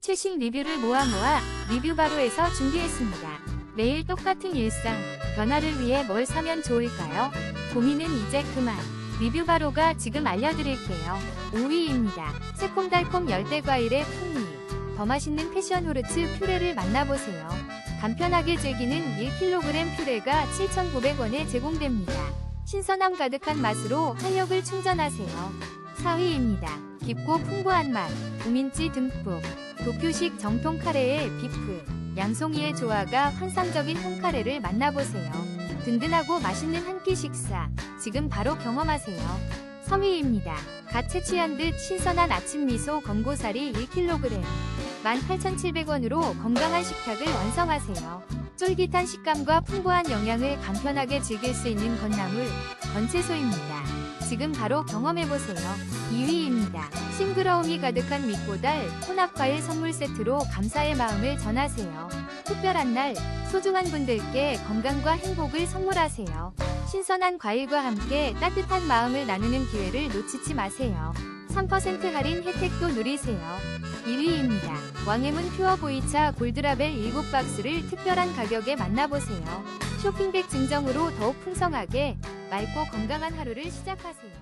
최신 리뷰를 모아 모아 리뷰바로에서 준비했습니다. 매일 똑같은 일상, 변화를 위해 뭘 사면 좋을까요? 고민은 이제 그만. 리뷰바로가 지금 알려드릴게요. 5위입니다. 새콤달콤 열대과일의 풍미. 더 맛있는 패션 후르츠 퓨레를 만나보세요. 간편하게 즐기는 1kg 퓨레가 7,900원에 제공됩니다. 신선함 가득한 맛으로 활력을 충전하세요. 4위입니다. 깊고 풍부한 맛, 우민지 듬뿍. 도쿄식 정통 카레의 비프, 양송이의 조화가 환상적인 홈카레를 만나보세요. 든든하고 맛있는 한 끼 식사, 지금 바로 경험하세요. 3위입니다. 갓 채취한 듯 신선한 아침 미소 건고사리 1kg. 18,700원으로 건강한 식탁을 완성하세요. 쫄깃한 식감과 풍부한 영양을 간편하게 즐길 수 있는 건나물, 건채소입니다. 지금 바로 경험해보세요. 2위입니다. 싱그러움이 가득한 밑보달 혼합과일 선물 세트로 감사의 마음을 전하세요. 특별한 날, 소중한 분들께 건강과 행복을 선물하세요. 신선한 과일과 함께 따뜻한 마음을 나누는 기회를 놓치지 마세요. 3% 할인 혜택도 누리세요. 1위입니다. 왕해문 퓨어 보이차 골드라벨 7박스를 특별한 가격에 만나보세요. 쇼핑백 증정으로 더욱 풍성하게 맑고 건강한 하루를 시작하세요.